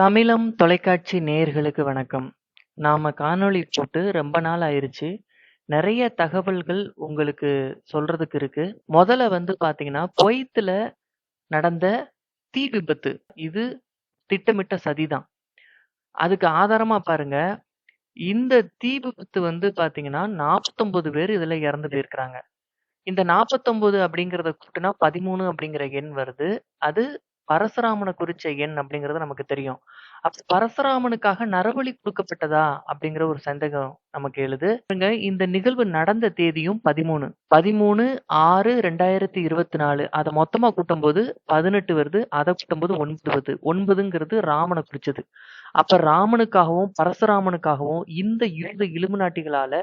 தமிழம் தொலைக்காட்சி நேயர்களுக்கு வணக்கம். நாம காணொளி போட்டு ரொம்ப நாள் ஆயிருச்சு. நிறைய தகவல்கள் உங்களுக்கு சொல்றதுக்கு இருக்கு. முதல்ல வந்து பாத்தீங்கன்னா, பொய்த்துல நடந்த தீ விபத்து. இது திட்டமிட்ட சதிதான். அதுக்கு ஆதாரமா பாருங்க. இந்த தீ விபத்து வந்து பாத்தீங்கன்னா, 49 பேர் இதுல இறந்து போயிருக்கிறாங்க இந்த 49 அப்படிங்கிறத கூட்டினா பதிமூணு அப்படிங்கிற எண் வருது. அது பரசுராமனை குறிச்ச எண் அப்படிங்கிறது நமக்கு தெரியும். அப்ப பரசுராமனுக்காக நரபலி கொடுக்கப்பட்டதா அப்படிங்கிற ஒரு சந்தேகம் நமக்கு எழுது. இந்த நிகழ்வு நடந்த தேதியும் பதிமூணு பதிமூணு ஆறு ரெண்டாயிரத்தி இருபத்தி நாலு அதை மொத்தமா கூட்டும்போது 18 வருது. அதை கூட்டும் போது ஒன்பது வருது. ஒன்பதுங்கிறது ராமனை குறிச்சது. அப்ப ராமனுக்காகவும், பரசுராமனுக்காகவும் இந்த இருந்த நாட்டிகளால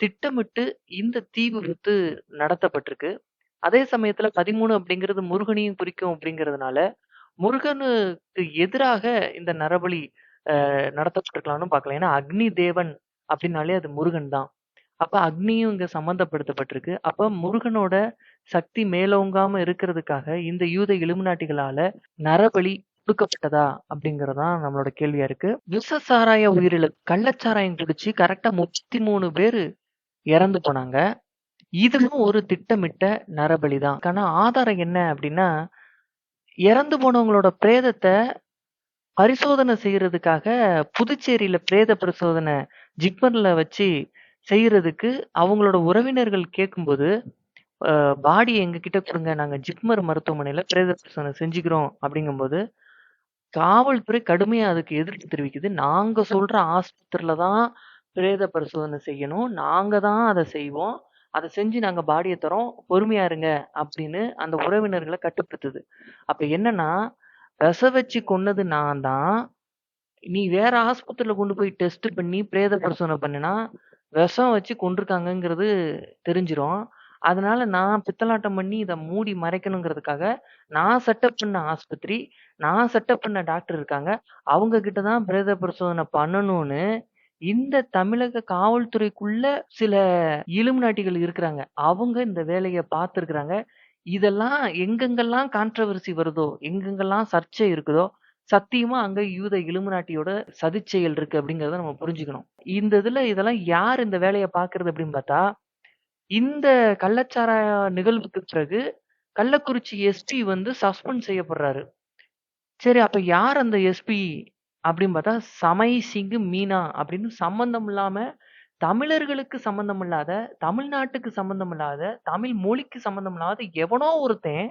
திட்டமிட்டு இந்த தீ விபத்து நடத்தப்பட்டிருக்கு. அதே சமயத்துல 13 அப்படிங்கிறது முருகனையும் குறிக்கும் அப்படிங்கிறதுனால, முருகனுக்கு எதிராக இந்த நரபலி அ நடத்தப்பட்டிருக்கலாம்னு பார்க்கலாம். ஏன்னா, அக்னி தேவன் அப்படின்னாலே அது முருகன் தான். அப்ப அக்னியும் இங்க சம்மந்தப்படுத்தப்பட்டிருக்கு. அப்ப முருகனோட சக்தி மேலோங்காம இருக்கிறதுக்காக இந்த யூத இலுமினாட்டிகளால நரபலி கொடுக்கப்பட்டதா அப்படிங்கிறது தான் நம்மளோட கேள்வியா இருக்கு. விஷ சாராய உயிரிழப்பு கள்ளச்சாராயம் குடிச்சு கரெக்ட்டா 33 பேரு இறந்து போனாங்க. இதுவும் ஒரு திட்டமிட்ட நரபலி தான். ஆனா ஆதாரம் என்ன அப்படின்னா, இறந்து போனவங்களோட பிரேதத்தை பரிசோதனை செய்யறதுக்காக புதுச்சேரியில பிரேத பரிசோதனை ஜிப்மர்ல வச்சு செய்யறதுக்கு அவங்களோட உறவினர்கள் கேட்கும்போது, பாடி எங்க கிட்ட கொடுங்க நாங்க ஜிப்மர் மருத்துவமனையில பிரேத பரிசோதனை செஞ்சுக்கிறோம் அப்படிங்கும்போது, காவல்துறை கடுமையா அதுக்கு எதிர்ப்பு தெரிவிக்குது. நாங்க சொல்ற ஆஸ்பத்திரியில தான் பிரேத பரிசோதனை செய்யணும். நாங்க தான் அதை செய்வோம். அதை செஞ்சு நாங்க பாடியை தரோம் பொறுமையா இருங்க அப்படின்னு அந்த உறவினர்களை கட்டுப்படுத்துது. அப்ப என்னன்னா, வெஷ வச்சு கொன்னது நான் தான். நீ வேற ஆஸ்பத்திரியில் கொண்டு போய் டெஸ்ட் பண்ணி பிரேத பரிசோதனை பண்ணினா விஷம் வச்சு கொண்டிருக்காங்கங்கிறது தெரிஞ்சிடும் அதனால நான் பித்தலாட்டம் பண்ணி இதை மூடி மறைக்கணுங்கிறதுக்காக, நான் செட்டப் பண்ண ஆஸ்பத்திரி, நான் செட்டப் பண்ண டாக்டர் இருக்காங்க. அவங்க கிட்ட தான் பிரேத பரிசோதனை பண்ணணும்னு, இந்த தமிழக காவல்துறைக்குள்ள சில இலுமினாட்டிகள் இருக்கிறாங்க. அவங்க இந்த வேலையை பார்த்துருக்குறாங்க இதெல்லாம் எங்கெங்கெல்லாம் கான்ட்ரவர்சி வருதோ, எங்கெங்கெல்லாம் சர்ச்சை இருக்குதோ, சத்தியமா அங்க யூத இலுமினாட்டியோட சதிச்செயல் இருக்கு அப்படிங்கிறத நம்ம புரிஞ்சுக்கணும். இந்த இதுல இதெல்லாம் யார் இந்த வேலையை பாக்குறது அப்படின்னு பார்த்தா, இந்த கள்ளச்சாராய நிகழ்வுக்கு பிறகு கள்ளக்குறிச்சி எஸ்பி வந்து சஸ்பெண்ட் செய்யப்படுறாரு. சரி அப்ப யார் அந்த எஸ்பி அப்படின்னு பார்த்தா, சமை சிங்கு மீனா அப்படின்னு சம்மந்தம் இல்லாம, தமிழர்களுக்கு சம்பந்தம் இல்லாத, தமிழ்நாட்டுக்கு சம்பந்தம் இல்லாத, தமிழ் மொழிக்கு சம்பந்தம் இல்லாத எவனோ ஒருத்தன்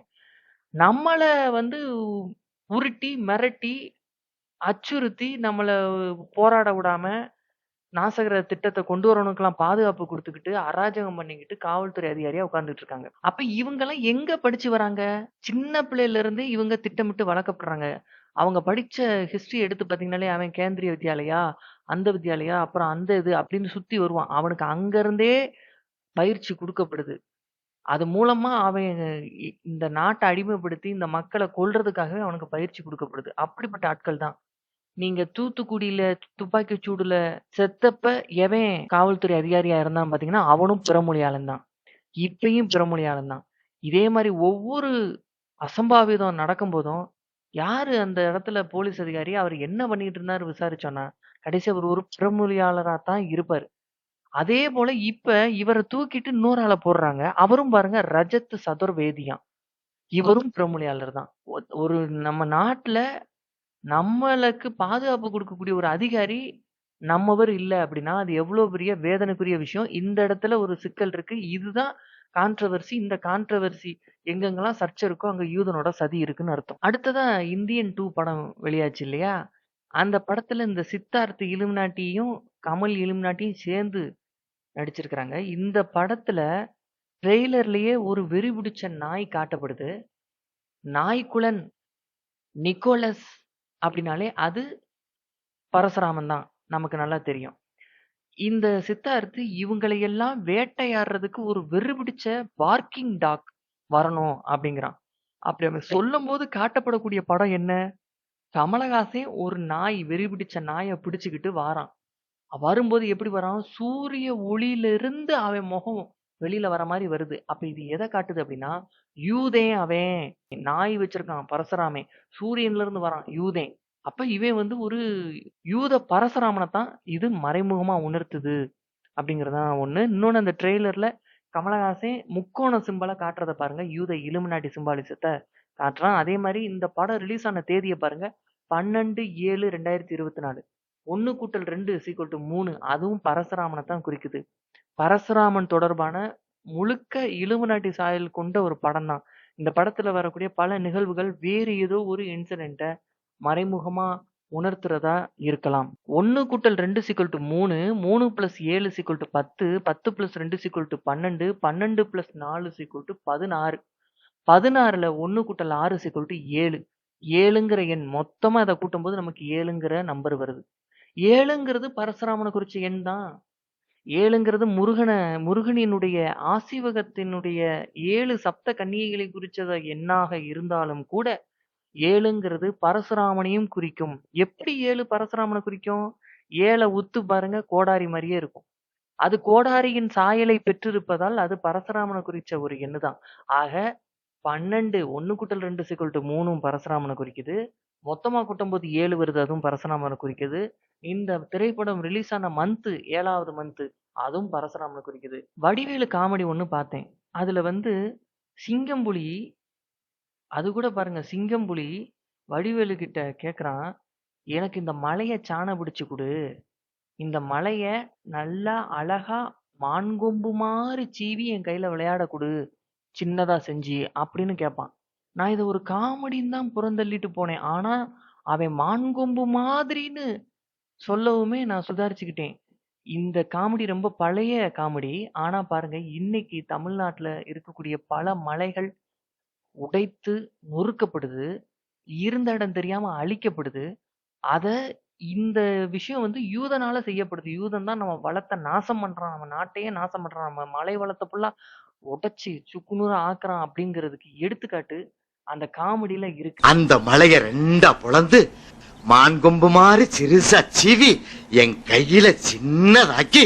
நம்மளை வந்து உருட்டி, மிரட்டி, அச்சுறுத்தி நம்மளை போராட விடாம, நாசகர திட்டத்தை கொண்டு வரவனுக்கெல்லாம் பாதுகாப்பு கொடுத்துக்கிட்டு அராஜகம் பண்ணிக்கிட்டு காவல்துறை அதிகாரியா உட்கார்ந்துட்டு இருக்காங்க. அப்ப இவங்கெல்லாம் எங்க படிச்சு வராங்க? சின்ன பிள்ளையில இருந்து இவங்க திட்டமிட்டு வளர்க்கப்படுறாங்க. அவங்க படிச்ச ஹிஸ்டரி எடுத்து பார்த்தீங்கனாலே, அவன் கேந்திரிய வித்யாலயா, அந்த வித்யாலயா, அப்புறம் அந்த இது அப்படின்னு சுத்தி வருவான். அவனுக்கு அங்க இருந்தே பயிற்சி குடுக்கப்படுது. அது மூலமா அவன் இ இந்த நாட்ட அடிமைப்படுத்தி, இந்த மக்கள கொல்றதுக்காகவே அவனுக்கு பயிற்சி குடுக்கப்படுது. அப்படிப்பட்ட ஆட்கள் தான். நீங்க தூத்துக்குடியில துப்பாக்கி சூடுல செத்தப்ப எவன் காவல்துறை அதிகாரியா இருந்தான்னு பார்த்தீங்கன்னா, அவனும் பிறமொழியாளன் தான். இப்பயும் பிறமொழியாளன் தான். இதே மாரி ஒவ்வொரு அசம்பாவிதம் நடக்கும்போதும், யாரு அந்த இடத்துல போலீஸ் அதிகாரி, அவரு என்ன பண்ணிட்டு இருந்தாரு விசாரிச்சோம்னா, கடைசியா அவரு ஒரு பிறமொழியாளரா தான் இருப்பாரு. அதே போல இப்ப இவர தூக்கிட்டு இன்னொரு ஆள போடுறாங்க. அவரும் பாருங்க ரஜத் சதுர்வேதியாம். இவரும் பிறமொழியாளர் தான். ஒரு நம்ம நாட்டுல நம்மளுக்கு பாதுகாப்பு குடுக்கக்கூடிய ஒரு அதிகாரி நம்மவர் இல்ல அப்படின்னா, அது எவ்வளோ பெரிய வேதனைக்குரிய விஷயம். இந்த இடத்துல ஒரு சிக்கல் இருக்கு. இதுதான் கான்ட்ரவர்சி இந்த கான்ட்ரவர்சி எங்கெங்கெல்லாம் சர்ச்சை இருக்கோ, அங்கே யூதனோட சதி இருக்குன்னு அர்த்தம். அடுத்ததான் இந்தியன் டூ படம் வெளியாச்சு இல்லையா? அந்த படத்தில் இந்த சித்தார்த் இலுமினாட்டியும், கமல் இலுமினாட்டியும் சேர்ந்து நடிச்சிருக்கிறாங்க இந்த படத்தில் ட்ரெய்லர்லேயே ஒரு வெறி பிடிச்ச நாய் காட்டப்படுது. நாய்க்குலன் நிக்கோலஸ் அப்படின்னாலே அது பரசுராமன் தான். நமக்கு நல்லா தெரியும். இந்த சித்தார்த் இவங்களையெல்லாம் வேட்டையாடுறதுக்கு ஒரு வெறி பிடிச்ச பார்க்கிங் டாக் வரணும் அப்படிங்கிறான். அப்படி அவன் சொல்லும்போது காட்டப்படக்கூடிய படம் என்ன? கமலஹாசன் ஒரு நாய் வெறி பிடிச்ச நாய பிடிச்சுக்கிட்டு வாரான். வரும்போது எப்படி வரான்? சூரிய ஒளியிலிருந்து அவன் முகம் வெளியில வர மாரி வருது. அப்ப இது எத காட்டுது அப்படின்னா, யூதன் அவன். நாய் வச்சிருக்கான் பரசுராமன். சூரியன்ல இருந்து வரான் யூதன். அப்ப இவன் வந்து ஒரு யூத பரசுராமனைத்தான் இது மறைமுகமா உணர்த்துது அப்படிங்கிறதுதான் ஒண்ணு. இன்னொன்னு அந்த ட்ரெய்லர்ல கமலஹாசன் முக்கோண சிம்பலை காட்டுறத பாருங்க. யூத இலுமினாட்டி சிம்பாலிசத்தை காட்டுறான். அதே மாதிரி இந்த படம் ரிலீஸ் ஆன தேதியை பாருங்க. 12/7/2024 1+2 3 அதுவும் பரசுராமனை தான் குறிக்குது. பரசுராமன் தொடர்பான முழுக்க இலுமினாட்டி சாயல் கொண்ட ஒரு படம் தான். இந்த படத்துல வரக்கூடிய பல நிகழ்வுகள் வேறு ஏதோ ஒரு இன்சிடென்ட்டை மறைமுகமாக உணர்த்துறதா இருக்கலாம். ஒன்று கூட்டல் ரெண்டு சிக்கல் டு மூணு மூணு ப்ளஸ் ஏழு சிக்கல் டு பத்து பத்து ப்ளஸ் ரெண்டு சிக்கல் டு பன்னெண்டு பன்னெண்டு ப்ளஸ் நாலு சிக்கல் டு பதினாறு. பதினாறில் ஒன்று கூட்டல் ஆறு சிக்கல் டு ஏழு. ஏழுங்கிற எண் மொத்தமாக அதை கூட்டும்போது நமக்கு ஏழுங்கிற நம்பர் வருது. ஏழுங்கிறது பரசுராமனை குறித்த எண் தான். ஏழுங்கிறது முருகனை முருகனினுடைய ஆசிவகத்தினுடைய ஏழு சப்த கன்னியைகளை குறித்ததை எண்ணாக இருந்தாலும் கூட ஏழுங்கிறது பரசுராமனையும் குறிக்கும். எப்படி ஏழு பரசுராமனை குறிக்கும்? ஏழை உத்து பாருங்க கோடாரி மாதிரியே இருக்கும். அது கோடாரியின் சாயலை பெற்றிருப்பதால் அது பரசுராமனை குறித்த ஒரு எண்ணு தான். ஆக 12 1+2 3ம் பரசுராமன குறிக்குது. மொத்தமா கூட்டும்போது ஏழு வருது. அதுவும் பரசுராமனை குறிக்குது. இந்த திரைப்படம் ரிலீஸ் ஆன மந்த்து ஏழாவது மந்த்து அதுவும் பரசுராமனை குறிக்குது. வடிவேலு காமெடி ஒன்று பார்த்தேன். அதுல வந்து சிங்கம்புலி அது கூட பாருங்க சிங்கம்புலி வடிவேலு கிட்ட கேட்குறான். எனக்கு இந்த மலைய சாண பிடிச்சு கொடு இந்த மலைய நல்லா அழகா மான்கொம்பு மாதிரி சீவி என் கையில விளையாட கொடு சின்னதா செஞ்சு அப்படின்னு கேட்பான். நான் இதை ஒரு காமெடின்னு தான் புறந்தள்ளிட்டு போனேன். ஆனா அவன் மான்கொம்பு மாதிரின்னு சொல்லவுமே நான் சுதாரிச்சுக்கிட்டேன். இந்த காமெடி ரொம்ப பழைய காமெடி. ஆனா பாருங்க இன்னைக்கு தமிழ்நாட்டுல இருக்கக்கூடிய பல மலைகள் உடைத்து நொறுக்கப்படுது. இருந்த இடம் தெரியாம அழிக்கப்படுது. அத இந்த விஷயம் வந்து யூதனால செய்யப்படுது. யூதன் தான் நம்ம வளத்த நாசம் பண்றான். நம்ம நாட்டையே நாசம் பண்றான். நம்ம மலை வளத்த ஃபுல்லா உடைச்சு சுக்குநூறா ஆக்குறான் அப்படிங்கிறதுக்கு எடுத்துக்காட்டு அந்த காமெடில இருக்கு. அந்த மலைய ரெண்டா பொளந்து மான்கொம்பு மாதிரி சிறுசா சீவி என் கையில சின்னதாக்கி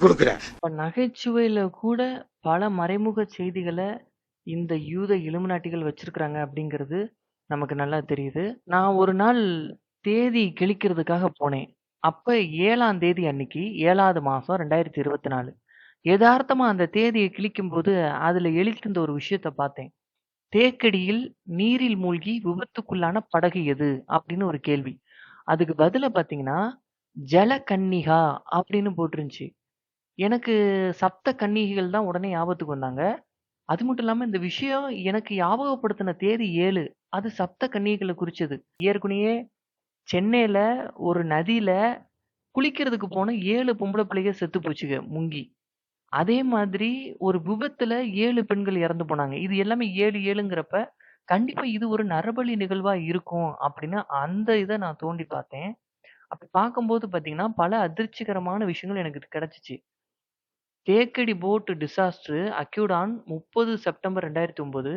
குடுக்குற இப்ப நகைச்சுவையில கூட பல மறைமுக செய்திகள இந்த யூத இலுமினாட்டிகள் வச்சிருக்கிறாங்க அப்படிங்கிறது நமக்கு நல்லா தெரியுது. நான் ஒரு நாள் தேதி கிழிக்கிறதுக்காக போனேன். அப்போ ஏழாம் தேதி அன்னைக்கு 7வது மாசம் 2024 எதார்த்தமா அந்த தேதியை கிழிக்கும்போது அதில் எழுதியிருந்த ஒரு விஷயத்த பார்த்தேன். தேக்கடியில் நீரில் மூழ்கி விபத்துக்குள்ளான படகு எது? அப்படின்னு ஒரு கேள்வி. அதுக்கு பதில பார்த்தீங்கன்னா, ஜலகன்னிகா அப்படின்னு போட்டிருந்துச்சு. எனக்கு சப்த கன்னிகைகள் தான் உடனே ஞாபகத்துக்கு வந்தாங்க. அது மட்டும் இல்லாம இந்த விஷயம் எனக்கு ஞாபகப்படுத்தின தேதி ஏழு அது சப்த கன்னிகைகள குறிச்சது. ஏற்கனவே சென்னையில ஒரு நதியில குளிக்கிறதுக்கு போன ஏழு பொம்பளை பிள்ளைக செத்து போச்சுங்க முங்கி. அதே மாதிரி ஒரு விபத்துல ஏழு பெண்கள் இறந்து போனாங்க. இது எல்லாமே 7 7ங்கிறப்ப கண்டிப்பா இது ஒரு நரபலி நிகழ்வா இருக்கும் அப்படின்னு அந்த இதை நான் தோண்டி பார்த்தேன். அப்படி பார்க்கும்போது பாத்தீங்கன்னா பல அதிர்ச்சிகரமான விஷயங்கள் எனக்கு கிடைச்சிச்சு Thekkady boat disaster occurred on 30 September 2009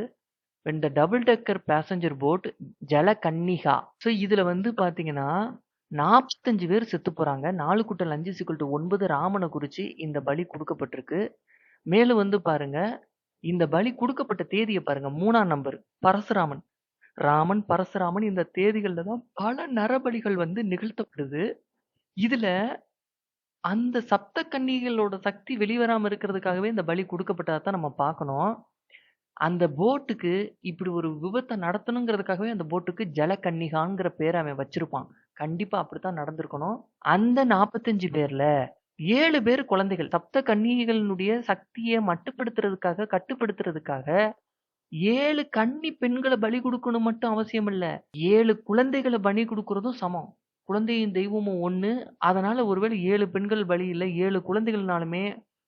when the double decker passenger boat Jalakannika. So இதில் வந்து பார்த்தீங்கன்னா, 45 பேர் செத்து போகிறாங்க நாலு குட்டல் அஞ்சு சிக்கல் டு ஒன்பது ராமனை குறித்து இந்த பலி கொடுக்கப்பட்டிருக்கு மேலும் வந்து பாருங்க, இந்த பலி கொடுக்கப்பட்ட தேதியை பாருங்க மூணாம் நம்பர் பரசுராமன். ராமன், பரசுராமன் இந்த தேதிகளில் தான் பல நரபலிகள் வந்து நிகழ்த்தப்படுது. இதில் அந்த சப்த கன்னிகைகளோட சக்தி வெளிவராம இருக்கிறதுக்காகவே இந்த பலி குடுக்கப்பட்டதா தான் நம்ம பார்க்கணும். அந்த போட்டுக்கு இப்படி ஒரு விபத்த நடத்தணுங்கிறதுக்காகவே அந்த போட்டுக்கு ஜலகன்னிகாங்கிற பேர அவன் வச்சிருப்பான். கண்டிப்பா அப்படித்தான் நடந்திருக்கணும். அந்த 45 பேர்ல 7 பேர் குழந்தைகள். சப்த கன்னிகைகளினுடைய சக்திய மட்டுப்படுத்துறதுக்காக, கட்டுப்படுத்துறதுக்காக 7 கன்னி பெண்கள பலி குடுக்கணும் மட்டும் அவசியம் இல்ல. 7 குழந்தைகள பலி குடுக்குறதும் சமம். குழந்தையும் தெய்வமும் ஒன்று அதனால் ஒருவேளை ஏழு பெண்கள் பலி இல்லை ஏழு குழந்தைகள்னாலுமே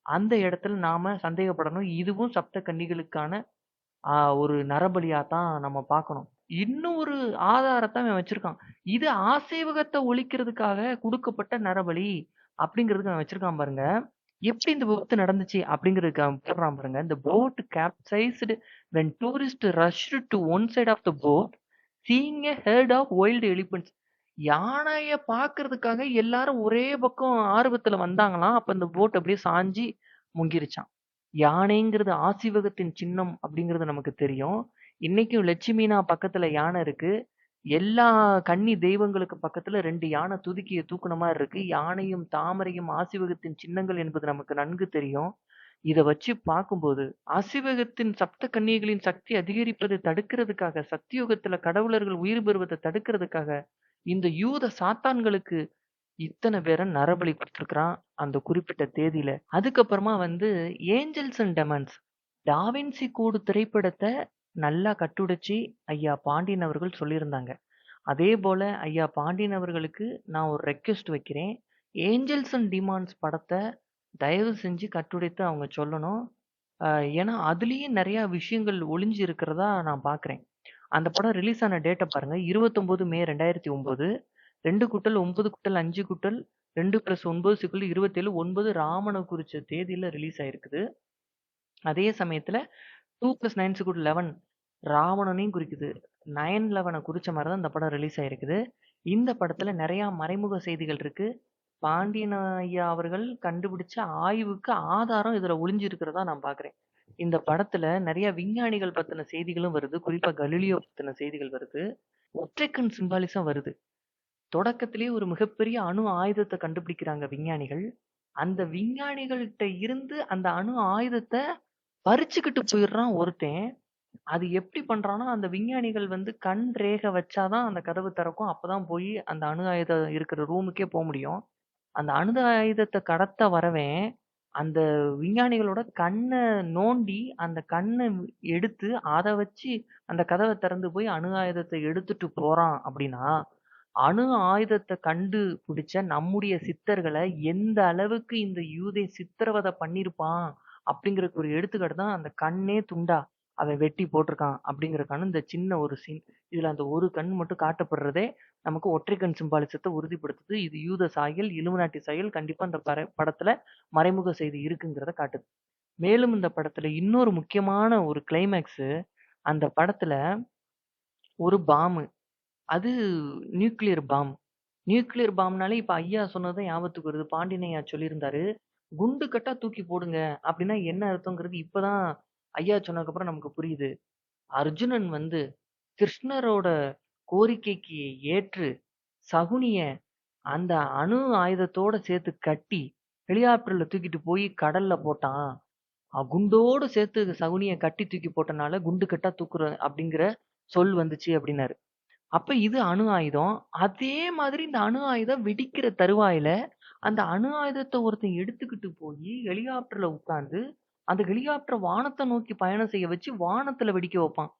அந்த இடத்துல நாம் சந்தேகப்படணும். இதுவும் சப்த கன்னிகளுக்கான ஒரு நரபலியாக தான் நம்ம பார்க்கணும். இன்னும் ஒரு ஆதாரத்த அவன் வச்சிருக்கான். இது ஆசைவகத்தை ஒழிக்கிறதுக்காக கொடுக்கப்பட்ட நரபலி அப்படிங்கிறதுக்கு அவன் வச்சிருக்கான் பாருங்க. எப்படி இந்த விபத்து நடந்துச்சு அப்படிங்கிறதுக்கு அவன் போடுறான் பாருங்க. இந்த boat capsized when tourist rushed to one side of the boat seeing a herd of wild elephants யானைய பார்க்கறதுக்காக எல்லாரும் ஒரே பக்கம் ஆர்வத்துல வந்தாங்களாம். அப்ப இந்த போட் அப்படியே சாஞ்சி முங்கிருச்சான் யானைங்கிறது ஆசிவகத்தின் சின்னம் அப்படிங்கிறது நமக்கு தெரியும். இன்னைக்கும் லட்சுமினா பக்கத்துல யானை இருக்கு. எல்லா கன்னி தெய்வங்களுக்கு பக்கத்துல ரெண்டு யானை துதுக்கிய தூக்குன மாதிரி இருக்கு யானையும் தாமரையும் ஆசிவகத்தின் சின்னங்கள் என்பது நமக்கு நன்கு தெரியும் இதை வச்சு பார்க்கும்போது ஆசிவகத்தின் சப்த கன்னிகளின் சக்தி அதிகரிப்பதை தடுக்கிறதுக்காக சத்தியுகத்துல கடவுளர்கள் உயிர் பெறுவதை தடுக்கிறதுக்காக இந்த யூத சாத்தான்களுக்கு இத்தனை பேரை நரபலி கொடுத்துருக்குறான் அந்த குறிப்பிட்ட தேதியில. அதுக்கப்புறமா வந்து ஏஞ்சல்ஸ் அண்ட் டெமன்ஸ். டாவின்சி கூடு திரைப்படத்தை நல்லா கட்டுடைச்சி ஐயா பாண்டியன் அவர்கள் சொல்லியிருந்தாங்க. அதே போல ஐயா பாண்டியன் அவர்களுக்கு நான் ஒரு ரெக்வெஸ்ட் வைக்கிறேன். ஏஞ்சல்ஸ் அண்ட் டிமான்ஸ் படத்தை தயவு செஞ்சு கட்டுடைத்து அவங்க சொல்லணும். ஏன்னா அதுலேயும் நிறையா விஷயங்கள் ஒளிஞ்சு இருக்கிறதா நான் பார்க்குறேன். அந்த படம் ரிலீஸ் ஆன டேட்டை பாருங்க. இருபத்தொன்பது மே ரெண்டாயிரத்தி ஒன்பது ரெண்டு குட்டல் ஒன்பது குட்டல் அஞ்சு குட்டல் ரெண்டு பிளஸ் ஒன்பது சிக்குள் இருபத்தேழு ஒன்பது ராமனை குறிச்ச தேதியில ரிலீஸ் ஆயிருக்குது. அதே சமயத்துல டூ பிளஸ் நைன் சிக்குள் லெவன் ராவணனையும் குறிக்குது. நயன் லெவனை குறிச்ச மாதிரி தான் இந்த படம் ரிலீஸ் ஆயிருக்குது. இந்த படத்துல நிறைய மறைமுக செய்திகள் இருக்கு. பாண்டியன் ஐயா அவர்கள் கண்டுபிடிச்ச ஆய்வுக்கு ஆதாரம் இதுல ஒளிஞ்சிருக்கிறதா நான் பாக்குறேன். இந்த படத்துல நிறைய விஞ்ஞானிகள் பத்தின செய்திகளும் வருது. குறிப்பா கலிலியோ பத்தின செய்திகள் வருது. ஒற்றைக்கண் சிம்பாலிசம் வருது. தொடக்கத்திலேயே ஒரு மிகப்பெரிய அணு ஆயுதத்தை கண்டுபிடிக்கிறாங்க விஞ்ஞானிகள். அந்த விஞ்ஞானிகள்கிட்ட இருந்து அந்த அணு ஆயுதத்தை பறிச்சுக்கிட்டு போயிடுறான் ஒருத்தன். அது எப்படி பண்றான்னா அந்த விஞ்ஞானிகள் வந்து கண் ரேகை வச்சாதான் அந்த கதவு திறக்கும். அப்பதான் போய் அந்த அணு ஆயுதம் இருக்கிற ரூமுக்கே போக முடியும். அந்த அணு ஆயுதத்தை கடத்த வரவன் அந்த விஞ்ஞானிகளோட கண்ணை நோண்டி அந்த கண்ணை எடுத்து அதை வச்சு அந்த கதவை திறந்து போய் அணு ஆயுதத்தை எடுத்துட்டு போறான் அப்படின்னா அணு ஆயுதத்தை கண்டுபிடிச்ச நம்முடைய சித்தர்களை எந்த அளவுக்கு இந்த யூதை சித்திரவதை பண்ணியிருப்பான் அப்படிங்கிறக்கு ஒரு எடுத்துக்காட்டு தான் அந்த கண்ணே துண்டா. அவன் வெட்டி போட்டிருக்கான் அப்படிங்கறதுக்கான இந்த சின்ன ஒரு சீன் இதில் அந்த ஒரு கண் மட்டும் காட்டப்படுறதே நமக்கு ஒற்றை கண் சிம்பாலிசத்தை உறுதிப்படுத்துது. இது யூத சாயல் இலுமினாட்டி சாயல் கண்டிப்பாக அந்த பட படத்தில் மறைமுக செய்தி இருக்குங்கிறத காட்டுது. மேலும் இந்த படத்தில் இன்னொரு முக்கியமான ஒரு கிளைமேக்ஸு அந்த படத்தில் ஒரு பாம்பு அது நியூக்ளியர் பாம் நியூக்ளியர் பாம்னாலே இப்போ ஐயா சொன்னதை ஞாபகத்துக்கு வருது. பாண்டினையா சொல்லியிருந்தாரு குண்டு கட்டா தூக்கி போடுங்க அப்படின்னா என்ன அர்த்தங்கிறது இப்போதான் ஐயா சொன்னதுக்கப்புறம் நமக்கு புரியுது. அர்ஜுனன் வந்து கிருஷ்ணரோட கோரிக்கைக்கு ஏற்று சகுனிய அந்த அணு ஆயுதத்தோட சேர்த்து கட்டி ஹெலிகாப்டர்ல தூக்கிட்டு போய் கடல்ல போட்டான். குண்டோடு சேர்த்து சகுனிய கட்டி தூக்கி போட்டனால குண்டு கட்டா தூக்குற அப்படிங்கிற சொல் வந்துச்சு அப்படின்னாரு. அப்ப இது அணு ஆயுதம். அதே மாதிரி இந்த அணு ஆயுதம் வெடிக்கிற தருவாயில அந்த அணு ஆயுதத்தை ஒருத்தன் எடுத்துக்கிட்டு போய் ஹெலிகாப்டர்ல உட்காந்து அந்த ஹெலிகாப்டர் வானத்தை நோக்கி பயணம் செய்ய வச்சு வானத்துல வெடிக்க வைப்பான்.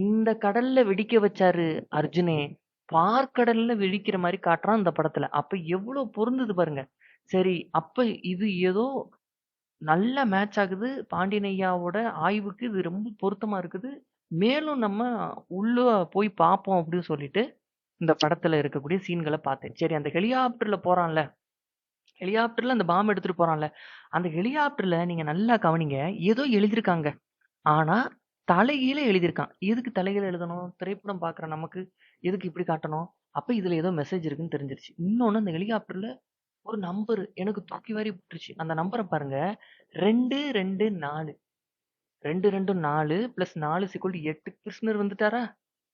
இந்த கடல்ல வெடிக்க வச்சாரு அர்ஜுனே பார்க்கடல்ல வெடிக்கிற மாதிரி காட்டுறான் இந்த படத்துல. அப்ப எவ்வளவு பொருந்தது பாருங்க. சரி அப்ப இது ஏதோ நல்ல மேட்ச் ஆகுது. பாண்டியனையாவோட ஆய்வுக்கு இது ரொம்ப பொருத்தமா இருக்குது. மேலும் நம்ம உள்ள போய் பார்ப்போம் அப்படின்னு சொல்லிட்டு இந்த படத்துல இருக்கக்கூடிய சீன்களை பார்த்தேன். சரி அந்த ஹெலிகாப்டர்ல போறான்ல. ஹெலிகாப்டர்ல அந்த பாம்பு எடுத்துட்டு போறான்ல. அந்த ஹெலிகாப்டர்ல நீங்க நல்லா கவனிங்க. ஏதோ எழுதியிருக்காங்க ஆனா தலைகீழ எழுதியிருக்கான் எதுக்கு தலைகீழ எழுதணும்? திரைப்படம் பாக்குற நமக்கு எதுக்கு இப்படி காட்டணும்? அப்ப இதுல ஏதோ மெசேஜ் இருக்குன்னு தெரிஞ்சிருச்சு. இன்னொன்னு அந்த ஹெலிகாப்டர்ல ஒரு நம்பர் எனக்கு தூக்கி வாரி போட்டுருச்சு. அந்த நம்பரை பாருங்க. ரெண்டு ரெண்டு நாலு. ரெண்டு ரெண்டு நாலு பிளஸ் நாலு சிக்கல் எட்டு. கிருஷ்ணர் வந்துட்டாரா?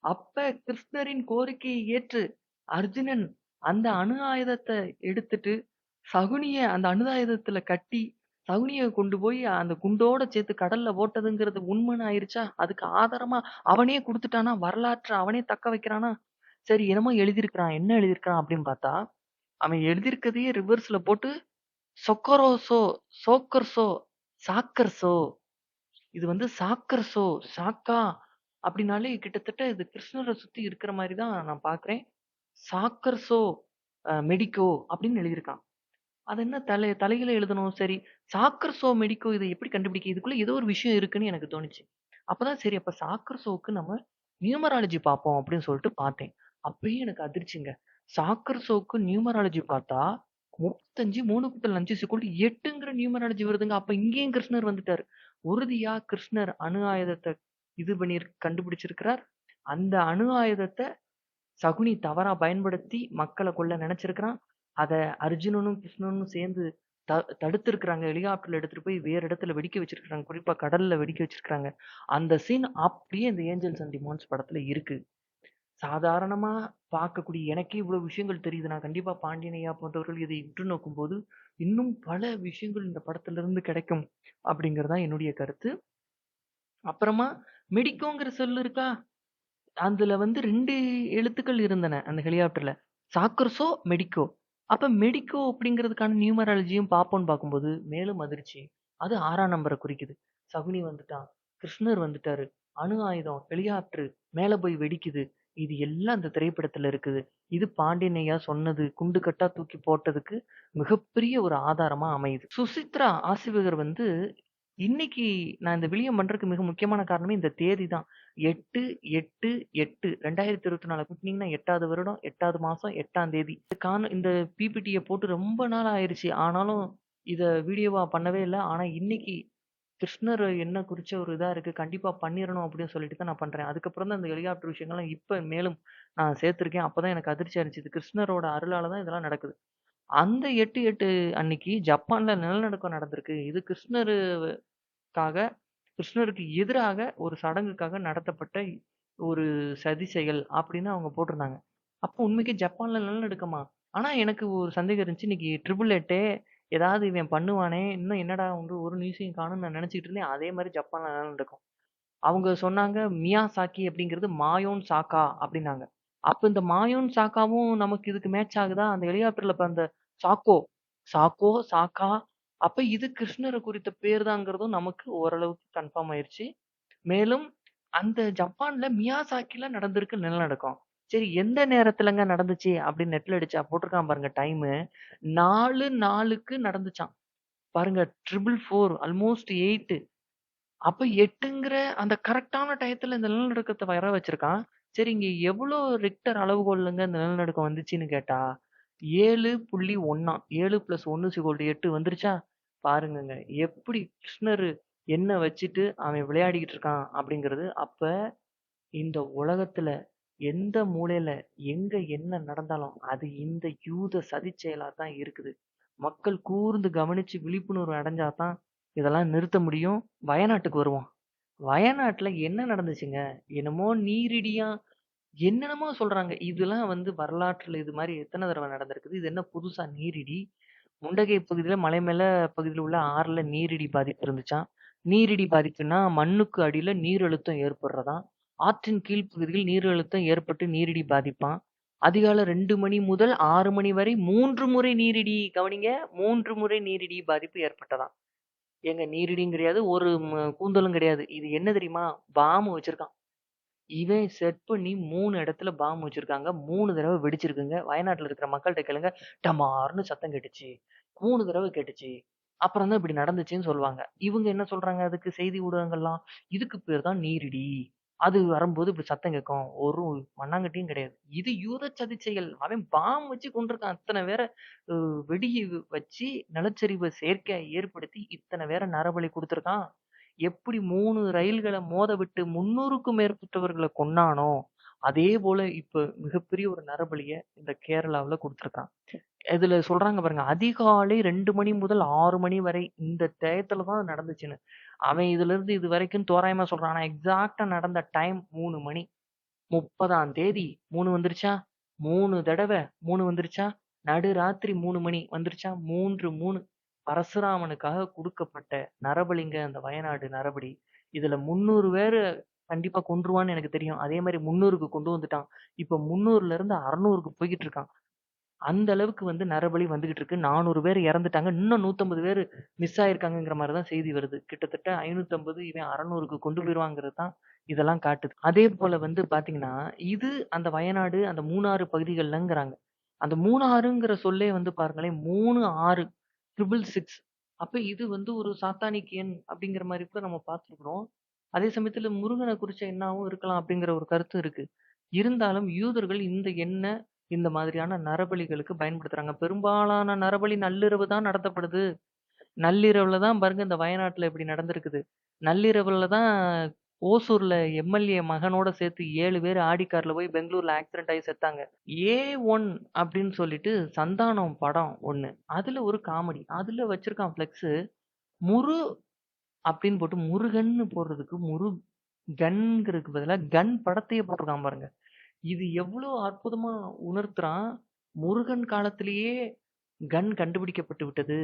அப்ப கிருஷ்ணரின் கோரிக்கையை ஏற்று அர்ஜுனன் அந்த அணு ஆயுதத்தை எடுத்துட்டு சகுனிய அந்த அணு கட்டி சகுனிய கொண்டு போய் அந்த குண்டோட சேர்த்து கடல்ல போட்டதுங்கிறது உண்மைன்னு ஆயிருச்சா? அதுக்கு ஆதாரமா அவனே கொடுத்துட்டானா? வரலாற்றை அவனே தக்க வைக்கிறானா? சரி என்னமோ எழுதியிருக்கிறான் என்ன எழுதியிருக்கிறான் அப்படின்னு பார்த்தா அவன் எழுதியிருக்கதையே ரிவர்ஸ்ல போட்டு சொக்கரோசோ சோக்கர்சோ சாக்கர்சோ இது வந்து சாக்கர்சோ சாக்கா அப்படின்னாலே கிட்டத்தட்ட இது கிருஷ்ணரை சுத்தி இருக்கிற மாதிரி தான் நான் பாக்குறேன் சாக்கர்சோ மெடிக்கோ அப்படின்னு எழுதியிருக்கான். அது என்ன தலை தலையில எழுதணும்? சரி சாக்கர்சோ மெடிக்கோ இதை எப்படி கண்டுபிடிக்க? இதுக்குள்ள ஏதோ ஒரு விஷயம் இருக்குன்னு எனக்கு தோணுச்சு. அப்பதான் சரி அப்ப சாக்கர்சோவுக்கு நம்ம நியூமராலஜி பார்ப்போம் அப்படின்னு சொல்லிட்டு பார்த்தேன். அப்பயே எனக்கு அதிர்ச்சிங்க. சாக்கர்சோவுக்கு நியூமராலஜி பார்த்தா முப்பத்தஞ்சு மூணு கூட்டல் அஞ்சு சிக்கல் எட்டுங்கிற நியூமராலஜி வருதுங்க. அப்ப இங்கேயும் கிருஷ்ணர் வந்துட்டாரு. உறுதியா கிருஷ்ணர் அணு ஆயுதத்தை இது பண்ணி கண்டுபிடிச்சிருக்கிறார். அந்த அணு ஆயுதத்தை சகுனி தவறா பயன்படுத்தி மக்களை கொல்ல நினைச்சிருக்கிறான். அத அர்ஜுனனும் கிருஷ்ணனும் சேர்ந்து த தடுத்திருக்கிறாங்க ஹெலிகாப்டர்ல எடுத்துட்டு போய் வேற இடத்துல வெடிக்க வச்சிருக்காங்க குறிப்பா கடல்ல வெடிக்க வச்சிருக்காங்க அந்த சீன் அப்படியே இந்த ஏஞ்சல்ஸ் அண்ட் டிமான்ஸ் படத்துல இருக்கு சாதாரணமா பார்க்கக்கூடிய எனக்கே இவ்வளவு விஷயங்கள் தெரியுது. நான் கண்டிப்பா பாண்டியன் ஐயா போன்றவர்கள் இதை உற்று நோக்கும்போது, இன்னும் பல விஷயங்கள் இந்த படத்துல இருந்து கிடைக்கும் அப்படிங்கிறது தான் என்னுடைய கருத்து. அப்புறமா மெடிக்கோங்கிற சொல் இருக்கா? அதுல வந்து 2 எழுத்துக்கள் இருந்தன அந்த ஹெலிகாப்டர்ல. சாக்கர்சோ, மெடிக்கோ. அப்போ மெடிக்கோ அப்படிங்கிறதுக்கான நியூமராலஜியும் பார்ப்போம்னு பார்க்கும்போது, மேலும் அதிர்ச்சி. அது ஆறாம் நம்பரை குறிக்குது. சகுனி வந்துட்டான். கிருஷ்ணர் வந்துட்டாரு. அணு ஆயுதம், ஹெலிகாப்டர் மேலே போய் வெடிக்குது. இது எல்லாம் அந்த திரைப்படத்தில் இருக்குது. இது பாண்டியனையா சொன்னது, குண்டு கட்டா தூக்கி போட்டதுக்கு மிகப்பெரிய ஒரு ஆதாரமா அமையுது. சுசித்ரா ஆசிவகர் வந்து இன்னைக்கு நான் இந்த விளியம் பண்றதுக்கு மிக முக்கியமான காரணமே இந்த தேதி தான். 8, 8, 8 2024 கூட்டுனீங்கன்னா 8வது வருடம், 8வது மாசம், 8ஆம் தேதி. இதுக்கான இந்த பிபிடிய போட்டு ரொம்ப நாள் ஆயிருச்சு. ஆனாலும் இத வீடியோவா பண்ணவே இல்ல. ஆனா இன்னைக்கு கிருஷ்ணர் என்ன குறிச்ச ஒரு இதா இருக்கு. கண்டிப்பா பண்ணிறணும் அப்படின்னு சொல்லிட்டு தான் நான் பண்றேன். அதுக்கப்புறம் தான் இந்த ஹெலிகாப்டர் விஷயங்கள்லாம் இப்ப மேலும் நான் சேர்த்திருக்கேன். அப்பதான் எனக்கு அதிர்ச்சியா இருந்துச்சு. இது கிருஷ்ணரோட அருளால தான் இதெல்லாம் நடக்குது. அந்த 8, 8 அன்னைக்கு ஜப்பான்ல நிலநடுக்கம் நடந்திருக்கு. இது கிருஷ்ணருக்காக கிருஷ்ணருக்கு எதிராக ஒரு சடங்குக்காக நடத்தப்பட்ட ஒரு சதி செயல் அப்படின்னு அவங்க போட்டிருந்தாங்க. அப்போ உண்மைக்கு ஜப்பான்ல நிலநடுக்கமா? ஆனா எனக்கு ஒரு சந்தேகம் இருந்துச்சு. இன்னைக்கு ட்ரிபிள் எட்டே ஏதாவது இவன் பண்ணுவானே! இன்னும் என்னடா வந்து ஒரு நியூஸையும் காணும்னு நான் நினைச்சிட்டு இருந்தேன். அதே மாதிரி ஜப்பான்ல நிலநடுக்கம். அவங்க சொன்னாங்க மியா சாக்கி அப்படிங்கிறது மாயோன் சாக்கா அப்படின்னாங்க. அப்ப இந்த மாயோன் சாக்காவும் நமக்கு இதுக்கு மேட்ச் ஆகுதா? அந்த ஹெலிகாப்டர்ல இப்போ அந்த சாக்கோ, சாக்கோ, சாக்கா அப்ப இது கிருஷ்ணரை குறித்த பேர் தாங்கிறதும் நமக்கு ஓரளவுக்கு கன்ஃபார்ம் ஆயிடுச்சு மேலும் அந்த ஜப்பான்ல மியாசாக்கில நடந்திருக்கு நிலநடுக்கம். சரி எந்த நேரத்துலங்க நடந்துச்சு அப்படின்னு நெட்ல அடிச்சா போட்டிருக்கான் பாருங்க டைமு. 4, 4க்கு நடந்துச்சாம். பாருங்க 444 ஆல்மோஸ்ட் எயிட்டு அப்ப எட்டுங்கிற அந்த கரெக்டான டயத்துல இந்த நிலநடுக்கத்தை வர வச்சிருக்கான். சரி இங்க எவ்வளோ ரிக்டர் அளவுகோல்லுங்க இந்த நிலநடுக்கம் வந்துச்சுன்னு கேட்டா, 7.1 7 + 1 8 வந்துருச்சா? பாருங்கங்க. எப்படி கிருஷ்ணர் என்ன வச்சுட்டு அவன் விளையாடிக்கிட்டு இருக்கான் அப்படிங்கிறது. அப்ப இந்த உலகத்துல எந்த மூலையில எங்க என்ன நடந்தாலும், அது இந்த யூத சதி செயலா தான் இருக்குது. மக்கள் கூர்ந்து கவனிச்சு விழிப்புணர்வு அடைஞ்சா தான் இதெல்லாம் நிறுத்த முடியும். வயநாட்டுக்கு வருவோம். வயநாட்டுல என்ன நடந்துச்சுங்க? என்னமோ நீரிடியா என்னென்னமோ சொல்றாங்க. இதெல்லாம் வந்து வரலாற்றுல இது மாரி எத்தன தடவ நடந்திருக்குது. இது என்ன புதுசா நீரிடி? முண்டகை பகுதியில மலை மேல பகுதியில உள்ள ஆறுல நீரிடி பாதிப்பு இருந்துச்சாம். நீரிடி பாதிப்புன்னா மண்ணுக்கு அடியில நீர் அழுத்தம் ஏற்படுறதாம். ஆற்றின் கீழ்ப்பகுதியில் நீர் அழுத்தம் ஏற்பட்டு நீரிடி பாதிப்பாம். அதிகாலை 2 மணி முதல் 6 மணி வரை 3 முறை நீரிடி கவனிங்க 3 முறை நீரிடி பாதிப்பு ஏற்பட்டதாம். ஏங்க நீரிடியும் கிடையாது, ஒரு ம கூந்தலும் கிடையாது. இது என்ன தெரியுமா? பாம் வச்சிருக்கான். இவன் செட் பண்ணி மூணு இடத்துல பாம் வச்சிருக்காங்க. மூணு தடவை வெடிச்சிருக்குங்க. வயநாட்டில் இருக்கிற மக்கள்கிட்ட கேளுங்க. டமார்னு சத்தம் கேட்டுச்சு. மூணு தடவை கேட்டுச்சு. அப்புறம் தான் இப்படி நடந்துச்சுன்னு சொல்லுவாங்க. இவங்க என்ன சொல்றாங்க அதுக்கு செய்தி ஊடகங்கள்லாம்? இதுக்கு பேர் தான் நீரிடி. அது வரும்போது இப்படி சத்தம் கேட்கும். ஒரு மண்ணாங்கட்டியும் கிடையாது. இது யூத சதி செயல். அவன் பாம் வச்சு கொண்டுருக்கான் இத்தனை பேரை வெடியை வெடி வச்சு நிலச்சரிவு செயற்கையா ஏற்படுத்தி இத்தனை பேரை நரபலி கொடுத்துருக்கான் எப்படி மூணு ரயில்களை மோத விட்டு முன்னூறுக்கும் மேற்பட்டவர்களை கொன்னானோ, அதே போல இப்ப மிகப்பெரிய ஒரு நரபலிய இந்த கேரளாவுல கொடுத்துருக்கான் இதுல சொல்றாங்க பாருங்க. அதிகாலை ரெண்டு மணி முதல் ஆறு மணி வரை இந்த டயத்துல தான் நடந்துச்சுன்னு. அவன் இதுலேருந்து இது வரைக்கும் தோராயமா சொல்றான். ஆனா எக்ஸாக்டா நடந்த டைம் மூணு மணி. 30ஆம் தேதி மூணு வந்துருச்சா? மூணு தடவை மூணு வந்துருச்சா? நடுராத்திரி மூணு மணி வந்துருச்சா? 3, 3 பரசுராமனுக்காக குடுக்கப்பட்ட நரபலிங்க அந்த வயநாடு நரபலி. இதுல 300 பேர கண்டிப்பா கொன்றுவான்னு எனக்கு தெரியும். அதே மாரி 300க்கு கொண்டு வந்துட்டான். இப்ப 300ல இருந்து 600க்கு போய்க்கிட்டு இருக்கான். அந்த அளவுக்கு வந்து நரபலி வந்துகிட்டு இருக்கு. 400 பேர் இறந்துட்டாங்க. இன்னும் 150 பேரு மிஸ் ஆயிருக்காங்கங்கிற மாரி தான் செய்தி வருது. கிட்டத்தட்ட 550 இவன் 600க்கு கொண்டு போயிருவாங்கிறது தான் இதெல்லாம் காட்டுது. அதே போல வந்து பார்த்தீங்கன்னா, இது அந்த வயநாடு, அந்த மூணாறு பகுதிகள்லங்கிறாங்க. அந்த மூணாறுங்கிற சொல்லே வந்து பாருங்களேன் 3, 6 666 அப்ப இது வந்து ஒரு சாத்தானிக் எண் அப்படிங்கிற மாரி கூட நம்ம பார்த்துருக்குறோம் அதே சமயத்துல முருகன குறிச்ச எண்ணாவும் இருக்கலாம் அப்படிங்கிற ஒரு கருத்து இருக்கு. இருந்தாலும் யூதர்கள் இந்த எண்ண இந்த மாதிரியான நரபலிகளுக்கு பயன்படுத்துறாங்க. பெரும்பாலான நரபலி நள்ளிரவு தான் நடத்தப்படுது. நள்ளிரவுல தான் பாருங்க இந்த வயநாட்டுல இப்படி நடந்திருக்குது. நள்ளிரவுல தான் ஓசூர்ல எம்.எல்.ஏ மகனோட சேர்த்து ஏழு பேர் ஆடி கார்ல போய் பெங்களூர்ல ஆக்சிடென்ட் ஆகி செத்தாங்க. ஏ1 அப்படின்னு சொல்லிட்டு சந்தானம் படம் ஒண்ணு. அதுல ஒரு காமெடி. அதுல வச்சிருக்கான் ஃப்ளெக்ஸு. முரு அப்படின்னு போட்டு முருகன்னு போடுறதுக்கு முரு கன்ங்கிறதுக்கு பதிலாக கன் படத்தையே போட்டிருக்கான் பாருங்க. இது எவ்வளோ அற்புதமா உணர்த்துறான். முருகன் காலத்திலேயே கன் கண்டுபிடிக்கப்பட்டு விட்டது.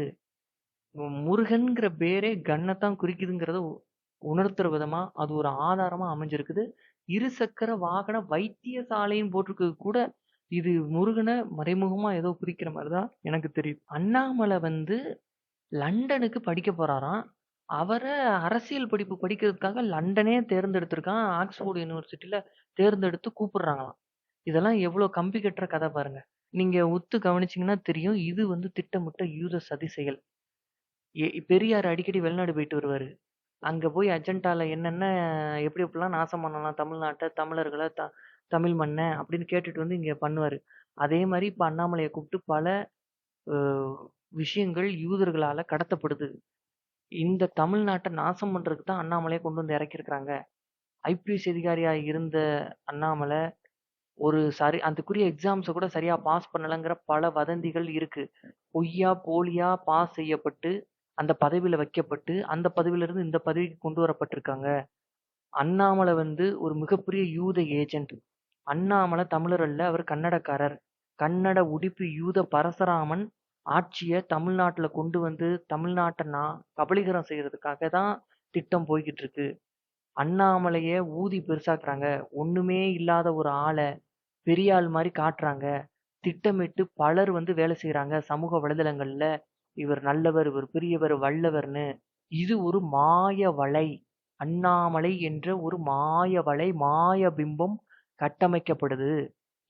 முருகன்கிற முருகன்ங்கிற பேரே கன்ன தான் குறிக்குதுங்கிறத உணர்த்துற விதமா, அது ஒரு ஆதாரமா அமைஞ்சிருக்குது. இருசக்கர வாகன வைத்தியசாலைன்னு போட்டிருக்கிறது கூட, இது முருகனை மறைமுகமா ஏதோ குறிக்கிற மாதிரி தான் எனக்கு தெரியும் அண்ணாமலை வந்து லண்டனுக்கு படிக்க போறாராம். அவரை அரசியல் படிப்பு படிக்கிறதுக்காக லண்டனே தேர்ந்தெடுத்திருக்கான். ஆக்ஸ்போர்ட் யுனிவர்சிட்டில தேர்ந்தெடுத்து கூப்பிடுறாங்களாம். இதெல்லாம் எவ்வளோ கம்பி கட்டுற கதை பாருங்க. நீங்க உத்து கவனிச்சிங்கன்னா தெரியும். இது வந்து திட்டமிட்ட யூத சதி செயல். பெரியார் அடிக்கடி வெளிநாடு போயிட்டு வருவாரு. அங்க போய் அஜெண்டால என்னென்ன எப்படி எப்படிலாம் நாசம் பண்ணலாம் தமிழ்நாட்ட, தமிழர்கள, த தமிழ் மண்ண அப்படின்னு கேட்டுட்டு வந்து இங்க பண்ணுவாரு. அதே மாரி இப்ப அண்ணாமலைய கூப்பிட்டு பல அ விஷயங்கள் யூதர்களால கடத்தப்படுது. இந்த தமிழ்நாட்ட நாசம் பண்றதுக்கு தான் அண்ணாமலைய கொண்டு வந்து இறக்கியிருக்கிறாங்க. ஐபிஎஸ் அதிகாரியா இருந்த அண்ணாமலை, ஒரு சரி அதுக்குரிய எக்ஸாம்ஸ கூட சரியா பாஸ் பண்ணலங்கிற பல வதந்திகள் இருக்கு. பொய்யா, போலியா பாஸ் செய்யப்பட்டு, அந்த பதவியில் வைக்கப்பட்டு, அந்த பதவியிலிருந்து இந்த பதவிக்கு கொண்டு வரப்பட்டிருக்காங்க. அண்ணாமலை வந்து ஒரு மிகப்பெரிய யூத ஏஜென்ட். அண்ணாமலை தமிழர் அல்ல. அவர் கன்னடக்காரர். கன்னட உடுப்பு யூத பரசுராமன் ஆட்சியை தமிழ்நாட்டில் கொண்டு வந்து தமிழ்நாட்டை நான் கபலீகரம் செய்கிறதுக்காக தான் திட்டம் போய்கிட்டு இருக்கு. அண்ணாமலையை ஊதி பெருசாக்குறாங்க. ஒன்றுமே இல்லாத ஒரு ஆளை பெரிய ஆள் மாதிரி காட்டுறாங்க. திட்டமிட்டு பலர் வந்து வேலை செய்கிறாங்க சமூக வலைதளங்களில் இவர் நல்லவர், இவர் பெரியவர், வல்லவர்ன்னு. இது ஒரு மாய வலை. அண்ணாமலை என்ற ஒரு மாய வலை, மாய பிம்பம் கட்டமைக்கப்படுது.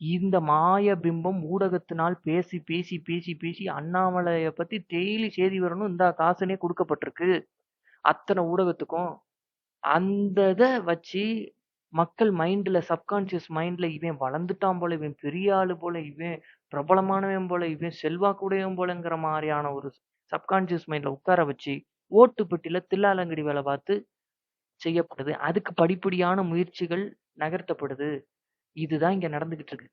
இந்த மாய பிம்பம் ஊடகத்தினால் பேசி, பேசி, பேசி, பேசி அண்ணாமலையை பத்தி டெய்லி செய்தி வரணும். இந்த காசுனே கொடுக்கப்பட்டிருக்கு அத்தனை ஊடகத்துக்கும். அந்த இதை வச்சு மக்கள் மைண்டில் சப்கான்ஷியஸ் மைண்டில் இவன் வளர்ந்துட்டான் போல, இவன் பெரிய ஆள் போல, இவன் பிரபலமானவன் போல, இவன் செல்வாக்குடையவன் போலங்கிற மாதிரியான ஒரு சப்கான்ஷியஸ் மைண்டில் உட்கார வச்சு, ஓட்டு பெட்டியில் தில்லாலங்கடி வேலை பார்த்து செய்யப்படுது. அதுக்கு படிப்படியான முயற்சிகள் நகர்த்தப்படுது. இதுதான் இங்கே நடந்துக்கிட்டு இருக்கு.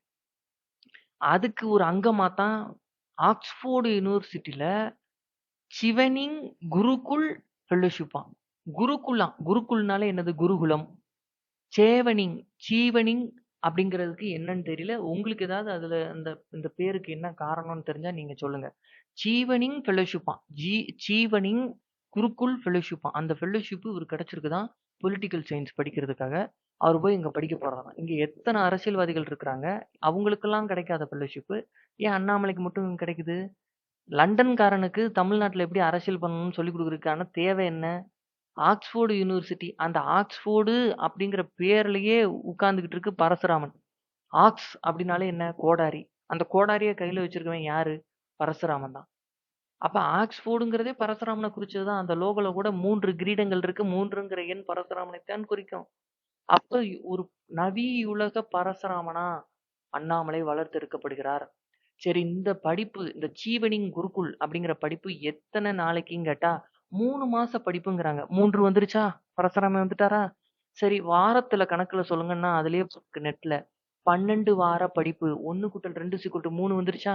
அதுக்கு ஒரு அங்கமாக தான் ஆக்ஸ்போர்டு யூனிவர்சிட்டியில் சிவனிங் குருகுல் ஃபெல்லோஷிப்பாம். குருகுலாம். குருகுல்னாலே என்னது? குருகுலம். சேவனிங் சீவனிங் அப்படிங்கிறதுக்கு என்னன்னு தெரியல. உங்களுக்கு ஏதாவது அதில் அந்த இந்த பேருக்கு என்ன காரணம்னு தெரிஞ்சால் நீங்கள் சொல்லுங்கள் சீவனிங் ஃபெல்லோஷிப்பாம். ஜி சீவனிங் குருகுல் ஃபெல்லோஷிப்பாம். அந்த ஃபெல்லோஷிப் இவருக்கு கிடச்சிருக்குதான் பொலிட்டிக்கல் சயின்ஸ் படிக்கிறதுக்காக. அவர் போய் இங்கே படிக்க போறாராம். இங்கே எத்தனை அரசியல்வாதிகள் இருக்கிறாங்க. அவங்களுக்கெல்லாம் கிடைக்காத ஃபெலோஷிப்பு ஏன் அண்ணாமலைக்கு மட்டும் கிடைக்குது? லண்டன்காரனுக்கு தமிழ்நாட்டில் எப்படி அரசியல் பண்ணணும்னு சொல்லிக் கொடுக்குறதுக்கான தேவை என்ன? Oxford university. அந்த ஆக்ஸ்போர்டு அப்படிங்கிற பேர்லயே உட்கார்ந்துக்கிட்டு இருக்கு பரசுராமன். ஆக்ஸ் அப்படின்னாலே என்ன? கோடாரி. அந்த கோடாரியை கையில் வச்சிருக்கவன் யாரு? பரசுராமன் தான். அப்போ ஆக்ஸ்போர்டுங்கிறதே பரசுராமனை குறிச்சது தான். அந்த லோகோவில் கூட மூன்று கிரீடங்கள் இருக்கு. மூன்றுங்கிற எண் பரசுராமனைத்தான் குறிக்கும். அப்போ ஒரு நவியுலக பரசுராமனா அண்ணாமலை வளர்த்தெடுக்கப்படுகிறார். சரி இந்த படிப்பு, இந்த சீவனிங் குருகுல் அப்படிங்கிற படிப்பு எத்தனை நாளைக்குன்னு கேட்டா, மூணு மாச படிப்புங்கிறாங்க. 3 வந்துருச்சா? பரசுராமன் வந்துட்டாரா? சரி வாரத்துல கணக்குல சொல்லுங்கன்னா, அதிலேயே இருக்கு நெட்ல. 12 வார படிப்பு. 1 கூட்டல் 2 இஸ் மூணு 3 வந்துருச்சா?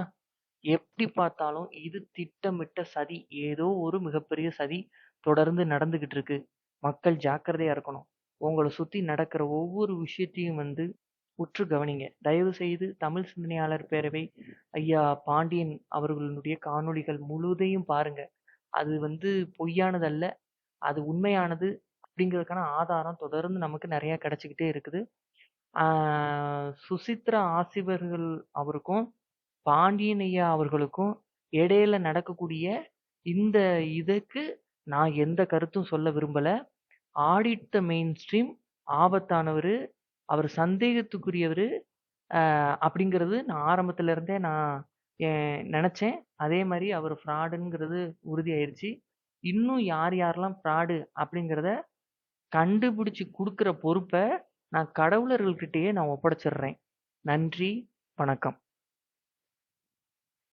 எப்படி பார்த்தாலும் இது திட்டமிட்ட சதி. ஏதோ ஒரு மிகப்பெரிய சதி தொடர்ந்து நடந்துகிட்டு இருக்கு. மக்கள் ஜாக்கிரதையா இருக்கணும். உங்கள சுத்தி நடக்கிற ஒவ்வொரு விஷயத்தையும் வந்து உற்று கவனிங்க. தயவு செய்து தமிழ் சிந்தனையாளர் பேரவை ஐயா பாண்டியன் அவர்களுடைய காணொளிகள் முழுதையும் பாருங்க. அது வந்து பொய்யானது அல்ல. அது உண்மையானது அப்படிங்கிறதுக்கான ஆதாரம் தொடர்ந்து நமக்கு நிறையா கிடச்சிக்கிட்டே இருக்குது. சுசித்ரா ஆசிவர்கள் அவருக்கும், பாண்டியன் ஐயா அவர்களுக்கும் இடையில நடக்கக்கூடிய இந்த இதுக்கு நான் எந்த கருத்தும் சொல்ல விரும்பலை ஆடிட் த மெயின் ஸ்ட்ரீம் ஆபத்தானவர் அவர் சந்தேகத்துக்குரியவர் அப்படிங்கிறது நான் ஆரம்பத்துலேருந்தே நான் நினச்சேன் அதே மாதிரி அவர் ஃப்ராடுங்கிறது உறுதியாயிருச்சு. இன்னும் யார் யாரெல்லாம் ஃப்ராடு அப்படிங்கிறத கண்டுபிடிச்சு கொடுக்குற பொறுப்பை நான் கடவுளர்கள்கிட்டயே நான் ஒப்படைச்சிடுறேன். நன்றி, வணக்கம்.